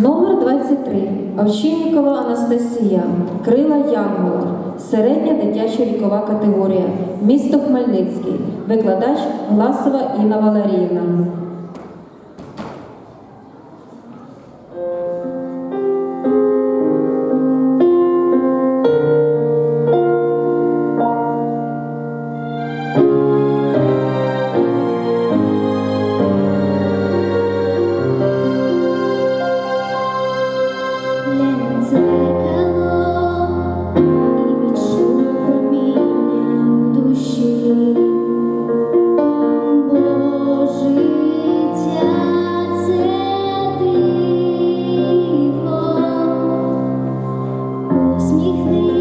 Номер 23. Овчинникова Анастасія. Крила Янгола. Середня дитяча вікова категорія. Місто Хмельницький. Викладач Гласова Інна Валеріївна. You.